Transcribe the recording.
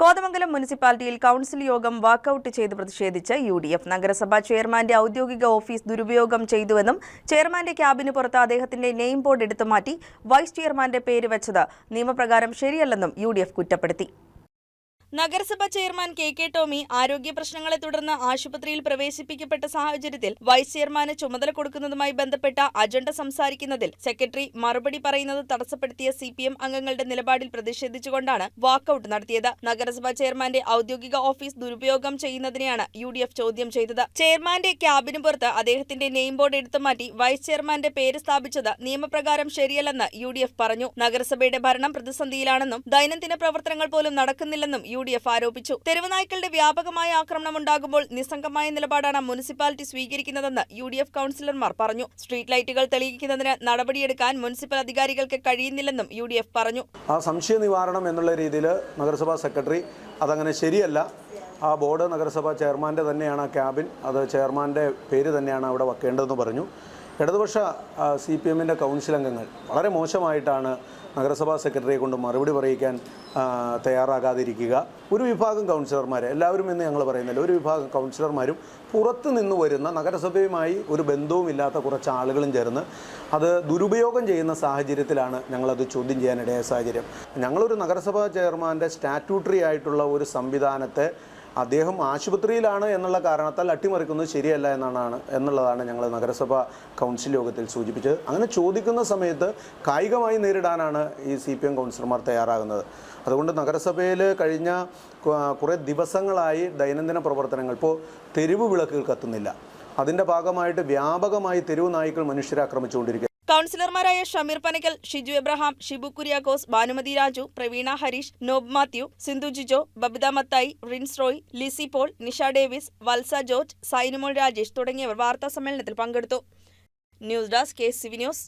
കോതമംഗലം മുനിസിപ്പാലിറ്റിയിൽ കൗൺസിൽ യോഗം വാക്കൌട്ട് ചെയ്ത് പ്രതിഷേധിച്ച് യു ഡി എഫ് നഗരസഭാ ചെയർമാന്റെ ഔദ്യോഗിക ഓഫീസ് ദുരുപയോഗം ചെയ്തുവെന്നും ചെയർമാന്റെ ക്യാബിന് പുറത്ത് അദ്ദേഹത്തിന്റെ നെയിം ബോർഡ് എടുത്തുമാറ്റി വൈസ് ചെയർമാന്റെ പേര് വെച്ചത് നിയമപ്രകാരം ശരിയല്ലെന്നും യു കുറ്റപ്പെടുത്തി. നഗരസഭാ ചെയർമാൻ കെ കെ ടോമി ആരോഗ്യ പ്രശ്നങ്ങളെ തുടർന്ന് ആശുപത്രിയിൽ പ്രവേശിപ്പിക്കപ്പെട്ട സാഹചര്യത്തിൽ വൈസ് ചെയർമാന് ചുമതല കൊടുക്കുന്നതുമായി ബന്ധപ്പെട്ട അജണ്ട സംസാരിക്കുന്നതിൽ സെക്രട്ടറി മറുപടി പറയുന്നത് തടസ്സപ്പെടുത്തിയ സി അംഗങ്ങളുടെ നിലപാടിൽ പ്രതിഷേധിച്ചുകൊണ്ടാണ് വാക്കൌട്ട് നടത്തിയത്. നഗരസഭാ ചെയർമാന്റെ ഔദ്യോഗിക ഓഫീസ് ദുരുപയോഗം ചെയ്യുന്നതിനെയാണ് യു ചോദ്യം ചെയ്തത്. ചെയർമാന്റെ ക്യാബിന് പുറത്ത് അദ്ദേഹത്തിന്റെ നെയിം ബോർഡ് എടുത്തു മാറ്റി വൈസ് ചെയർമാന്റെ പേര് സ്ഥാപിച്ചത് നിയമപ്രകാരം ശരിയല്ലെന്ന് യു പറഞ്ഞു. നഗരസഭയുടെ ഭരണം പ്രതിസന്ധിയിലാണെന്നും ദൈനംദിന പ്രവർത്തനങ്ങൾ പോലും നടക്കുന്നില്ലെന്നും യു ഡി എഫ് ആരോപിച്ചു തെരുവുനായ്ക്കളുടെ വ്യാപകമായ ആക്രമണം ഉണ്ടാകുമ്പോൾ നിസ്സംഗമായ നിലപാടാണ് മുനിസിപ്പാലിറ്റി സ്വീകരിക്കുന്നതെന്ന് യു ഡി എഫ് കൌൺസിലർമാർ പറഞ്ഞു. സ്ട്രീറ്റ് ലൈറ്റുകൾ തെളിയിക്കുന്നതിന് നടപടിയെടുക്കാൻ മുനിസിപ്പൽ അധികാരികൾക്ക് കഴിയുന്നില്ലെന്നും യു ഡി എഫ് പറഞ്ഞു. ആ സംശയ നിവാരണം എന്നുള്ള രീതിയിൽ നഗരസഭാ സെക്രട്ടറി അതങ്ങനെ ശരിയല്ല. ആ ബോർഡ് നഗരസഭാ ചെയർമാന്റെ തന്നെയാണ് ആ ക്യാബിൻ. അത് ചെയർമാന്റെ പേര് തന്നെയാണ് അവിടെ വെക്കേണ്ടതെന്ന് പറഞ്ഞു. ഇടതുപക്ഷ സി പി എമ്മിന്റെ കൗൺസിൽ അംഗങ്ങൾ വളരെ മോശമായിട്ടാണ് നഗരസഭാ സെക്രട്ടറിയെ കൊണ്ട് മറുപടി പറയിക്കാൻ തയ്യാറാകാതിരിക്കുക. ഒരു വിഭാഗം കൗൺസിലർമാർ എല്ലാവരും എന്ന് ഞങ്ങൾ പറയുന്നില്ല ഒരു വിഭാഗം കൗൺസിലർമാരും പുറത്ത് നിന്ന് വരുന്ന നഗരസഭയുമായി ഒരു ബന്ധവുമില്ലാത്ത കുറച്ച് ആളുകളും ചേർന്ന് അത് ദുരുപയോഗം ചെയ്യുന്ന സാഹചര്യത്തിലാണ് ഞങ്ങളത് ചോദ്യം ചെയ്യാനിടയായ സാഹചര്യം. ഞങ്ങളൊരു നഗരസഭാ ചെയർമാന്റെ സ്റ്റാറ്റ്യൂട്ടറി ആയിട്ടുള്ള ഒരു സംവിധാനത്തെ അദ്ദേഹം ആശുപത്രിയിലാണ് എന്നുള്ള കാരണത്താൽ അട്ടിമറിക്കുന്നത് ശരിയല്ല എന്നാണ് എന്നുള്ളതാണ് ഞങ്ങൾ നഗരസഭ കൗൺസിൽ യോഗത്തിൽ സൂചിപ്പിച്ചത്. അങ്ങനെ ചോദിക്കുന്ന സമയത്ത് കായികമായി നേരിടാനാണ് ഈ സി പി എം കൗൺസിലർമാർ തയ്യാറാകുന്നത്. അതുകൊണ്ട് നഗരസഭയിൽ കഴിഞ്ഞ കുറേ ദിവസങ്ങളായി ദൈനംദിന പ്രവർത്തനങ്ങൾ. ഇപ്പോൾ തെരുവ് വിളക്കുകൾ കത്തുന്നില്ല. അതിന്റെ ഭാഗമായിട്ട് വ്യാപകമായി തെരുവ് നായ്ക്കൾ മനുഷ്യരെ ആക്രമിച്ചുകൊണ്ടിരിക്കുക കൌൺസിലർമാരായ ഷമീർ പനക്കൽ ഷിജു എബ്രഹാം ഷിബു കുര്യാക്കോസ് ഭാനുമതി രാജു പ്രവീണ ഹരീഷ് നോബ് മാത്യു സിന്ധു ജിജോ ബബിത മത്തായി റിൻസ് റോയ് ലിസി പോൾ നിഷ ഡേവിസ് വത്സ ജോർജ് സൈനുമോൾ രാജേഷ് തുടങ്ങിയവർ വാർത്താ സമ്മേളനത്തിൽ പങ്കെടുത്തു. News desk K CV news.